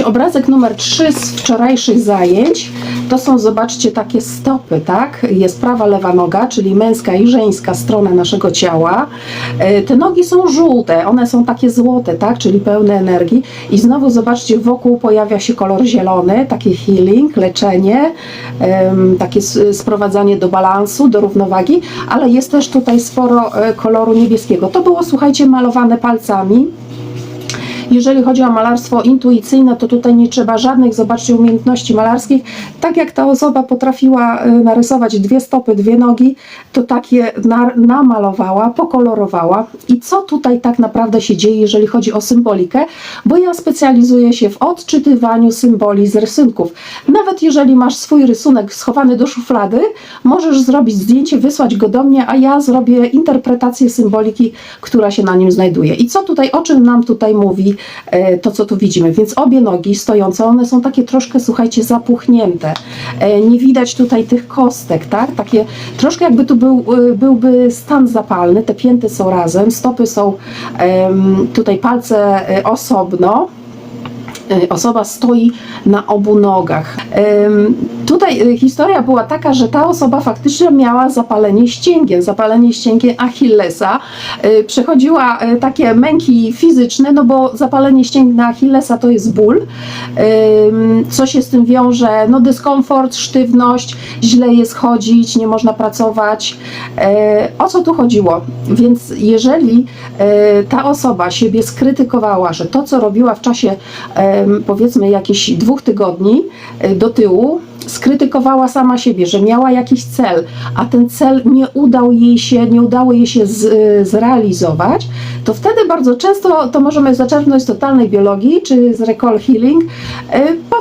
Obrazek numer 3 z wczorajszych zajęć to są, zobaczcie, takie stopy, tak? Jest prawa, lewa noga, czyli męska i żeńska strona naszego ciała. E, Te nogi są żółte, one są takie złote, tak? Czyli pełne energii. I znowu zobaczcie, wokół pojawia się kolor zielony, taki healing, leczenie, takie sprowadzanie do balansu, do równowagi, ale jest też tutaj sporo e, koloru niebieskiego. To było, słuchajcie, malowane palcami. Jeżeli chodzi o malarstwo intuicyjne, to tutaj nie trzeba żadnych, zobaczcie, umiejętności malarskich. Tak jak ta osoba potrafiła e, narysować dwie stopy, dwie nogi, to takie na, namalowała, pokolorowała. I co tutaj tak naprawdę się dzieje, jeżeli chodzi o symbolikę? Bo ja specjalizuję się w odczytywaniu symboli z rysunków. Nawet jeżeli masz swój rysunek schowany do szuflady, możesz zrobić zdjęcie, wysłać go do mnie, a ja zrobię interpretację symboliki, która się na nim znajduje. I co tutaj, o czym nam tutaj mówi to, co tu widzimy? Więc obie nogi stojące, one są takie troszkę, słuchajcie, zapuchnięte. E, Nie widać tutaj tych kostek, tak? Takie troszkę jakby tu był, e, byłby stan zapalny, te pięty są razem, stopy są tutaj palce e, osobno osoba stoi na obu nogach. Tutaj y, historia była taka, że ta osoba faktycznie miała zapalenie ścięgien, zapalenie ścięgien Achillesa. Y, Przechodziła y, takie męki fizyczne, no bo zapalenie ścięgna Achillesa to jest ból. Co się z tym wiąże? No dyskomfort, sztywność, źle jest chodzić, nie można pracować. O co tu chodziło? Więc jeżeli ta osoba siebie skrytykowała, że to, co robiła w czasie powiedzmy jakichś dwóch tygodni e, do tyłu, skrytykowała sama siebie, że miała jakiś cel, a ten cel nie udał jej się, nie udało jej się z, e, zrealizować, to wtedy bardzo często to możemy zaczerpnąć z totalnej biologii, czy z recall healing,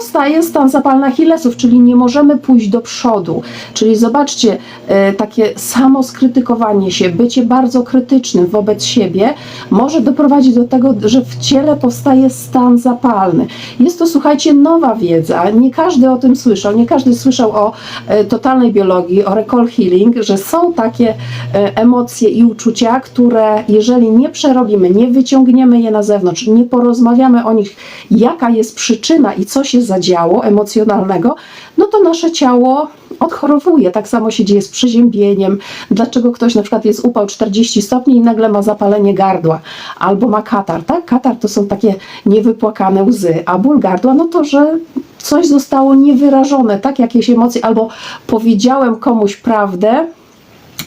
e, powstaje stan zapalny Achillesów, czyli nie możemy pójść do przodu. Czyli zobaczcie, e, takie samo skrytykowanie się, bycie bardzo krytycznym wobec siebie może doprowadzić do tego, że w ciele powstaje stan zapalny. Jest to, słuchajcie, nowa wiedza. Nie każdy o tym słyszał, nie każdy słyszał o e, totalnej biologii, o recall healing, że są takie emocje i uczucia, które jeżeli nie przerobimy, nie wyciągniemy je na zewnątrz, nie porozmawiamy o nich, jaka jest przyczyna i co się zadziało emocjonalnego, no to nasze ciało odchorowuje. Tak samo się dzieje z przeziębieniem. Dlaczego ktoś na przykład jest upał 40 stopni i nagle ma zapalenie gardła albo ma katar, tak? Katar to są takie niewypłakane łzy, a ból gardła no to, że coś zostało niewyrażone, tak? Jakieś emocje albo powiedziałem komuś prawdę,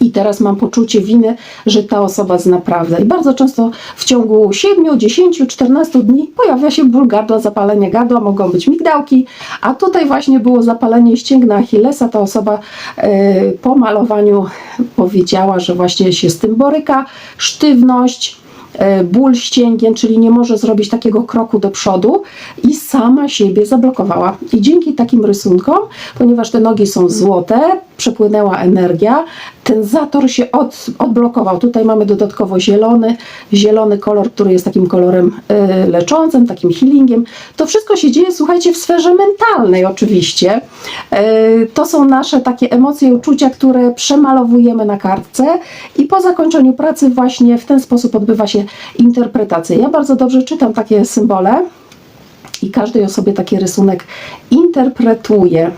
i teraz mam poczucie winy, że ta osoba zna prawdę. I bardzo często w ciągu 7, 10, 14 dni pojawia się ból gardła, zapalenie gardła, mogą być migdałki, a tutaj właśnie było zapalenie ścięgna Achillesa. Ta osoba e, po malowaniu powiedziała, że właśnie się z tym boryka, sztywność, e, ból ścięgien, czyli nie może zrobić takiego kroku do przodu i sama siebie zablokowała. I dzięki takim rysunkom, ponieważ te nogi są złote, przepłynęła energia, ten zator się od, odblokował. Tutaj mamy dodatkowo zielony, zielony kolor, który jest takim kolorem e, leczącym, takim healingiem. To wszystko się dzieje, słuchajcie, w sferze mentalnej oczywiście. E, to są nasze takie emocje, uczucia, które przemalowujemy na kartce i po zakończeniu pracy właśnie w ten sposób odbywa się interpretacja. Ja bardzo dobrze czytam takie symbole i każdej osobie taki rysunek interpretuję.